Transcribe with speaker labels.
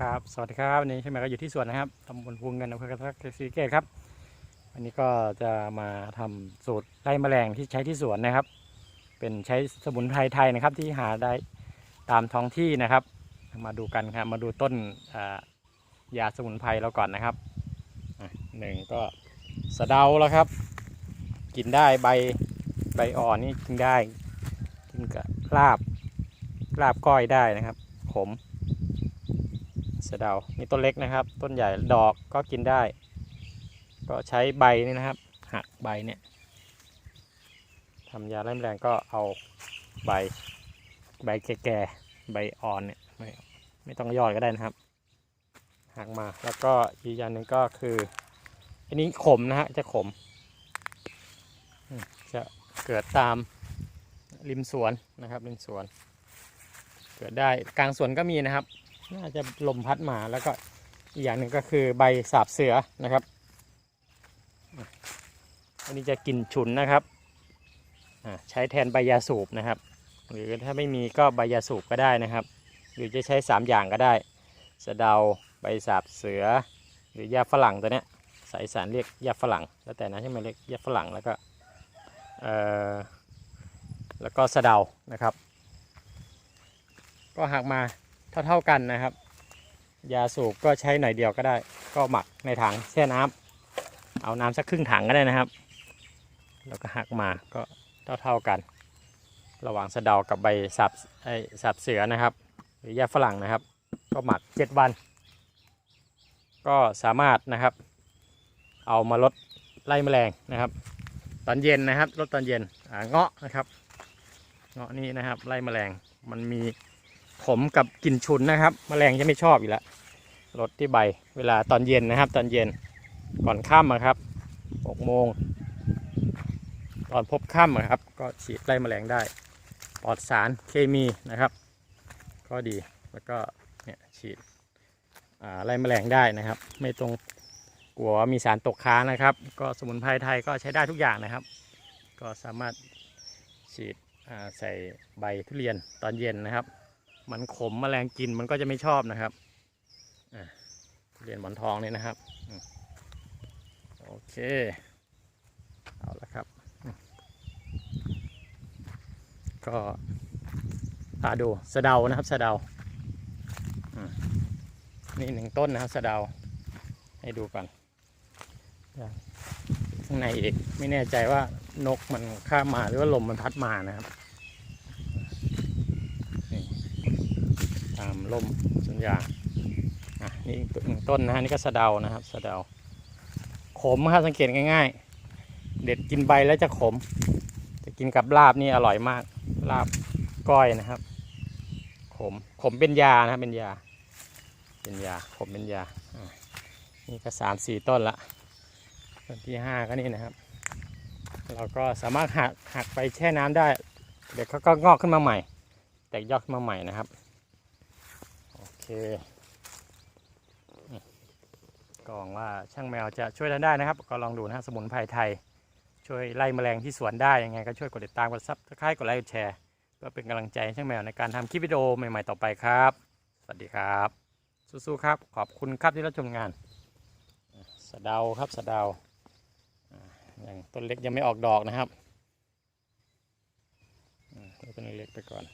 Speaker 1: ครับ สวัสดีครับวันนี้ใช่ไหมก็อยู่ที่สวนนะครับตำบลภูเงินอำเภอกระทักศรีสะเกตครับ วันนี้ก็จะมาทำสูตรไล่แมลงที่ใช้ที่สวนนะครับ เป็นใช้สมุนไพรไทยนะครับ ที่หาได้ตามท้องที่นะครับ มาดูกันครับ มาดูต้นยาสมุนไพรเราก่อนนะครับหนึ่งก็สะเดาแล้วครับ กินได้ใบใบอ่อนนี่กินได้ กินกับลาบลาบก้อยได้นะครับขม สะเดานี่ต้นเล็กนะครับ ต้นใหญ่ดอกก็กินได้ ก็ใช้ใบนี่นะครับ หักใบเนี่ยทำยาไล่แมลงก็เอาใบใบแก่ๆใบอ่อนเนี่ยไม่ไม่ต้องยอดก็ได้นะครับ หักมาแล้วก็อีกอย่างหนึ่งก็คือ อันนี้ขมนะฮะจะขมอืมจะเกิดตามริมสวนนะครับริมสวน เกิดได้กลางสวนก็มีนะครับ น่าจะลมพัดมาแล้วก็อีกอย่างหนึ่งก็คือใบสาบเสือนะครับ อันนี้จะกลิ่นฉุนนะครับใช้แทนใบยาสูบนะครับ หรือถ้าไม่มีก็ใบยาสูบก็ได้นะครับ หรือจะใช้ 3 อย่างก็ได้สะเดาใบสาบเสือ หรือยาฝรั่งตัวเนี้ยสายสารเรียกยาฝรั่ง แล้วแต่นะใช่ไหมเรียกยาฝรั่งแล้วก็แล้วก็สะเดานะครับ ก็หักมา เท่าๆกันนะครับ ยาสูบก็ใช้หน่อยเดียวก็ได้ ก็หมักในถังแช่น้ำเอาน้ำสักครึ่งถังก็ได้นะครับ แล้วก็หักมาก็เท่าๆกัน ระหว่างสะเดากับใบสับไอสับเสือนะครับ หรือยาฝรั่งนะครับ ก็หมัก 7 วัน ก็สามารถนะครับ เอามาลดไล่แมลงนะครับตอนเย็นนะครับลดตอนเย็นอ่าเงาะนะครับ เงาะนี่นะครับไล่แมลงมันมี ขมกับกลิ่นฉุนนะครับแมลงจะไม่ชอบอยู่แล้วลดที่ใบเวลาตอนเย็นนะครับ ตอนเย็นก่อนค่ำอะครับ6โมงตอนพบค่ำอะครับ ก็ฉีดไล่แมลงได้ปลอดสารเคมีนะครับ ก็ดีแล้วก็เนี่ยฉีดไล่แมลงได้นะครับ ไม่ตรงกลัวมีสารตกค้างนะครับ ก็สมุนไพรไทยก็ใช้ได้ทุกอย่างนะครับ ก็สามารถฉีดใส่ใบทุเรียนตอนเย็นนะครับ มันขมแมลงกินมันก็จะไม่ชอบนะครับทุเรียนหมอนทองนี่นะครับ โอเค เอาละครับ ก็พาดูสะเดานะครับสะเดานี่หนึ่งต้นนะครับสะเดา ให้ดูก่อนข้างในอีกไม่แน่ใจว่านกมันข้ามมาหรือว่าลมมันพัดมานะครับ ตามร่มสัญญาอะนี่หนึ่งต้นนะฮะนี่ก็สะเดานะครับสะเดา ขมครับสังเกตง่าย ๆ เด็ดกินใบแล้วจะขมจะกินกับลาบนี่อร่อยมากลาบก้อยนะครับ ขมขมเป็นยานะเป็นยา เป็นยาขมเป็นยาอะนี่ก็สามสี่ต้นละต้นที่ห้าก็นี่นะครับ เราก็สามารถหักหักไปแช่น้ำได้ เดี๋ยวเขาก็งอกขึ้นมาใหม่ แตกยอดขึ้นมาใหม่นะครับ ก็หวังว่าช่างแมวจะช่วยท่านได้นะครับ ก็ลองดูนะสมุนไพรไทย ช่วยไล่แมลงที่สวนได้ยังไงก็ช่วยกดติดตามกดซับสไครต์กดไลค์กดแชร์เพื่อเป็นกำลังใจให้ช่างแมวในการทำคลิปวิดีโอใหม่ๆต่อไปครับ สวัสดีครับ สู้ๆครับ ขอบคุณครับที่รับชมงานสะเดาครับสะเดาอะยังต้นเล็กยังไม่ออกดอกนะครับอืมต้นเล็กไปก่อน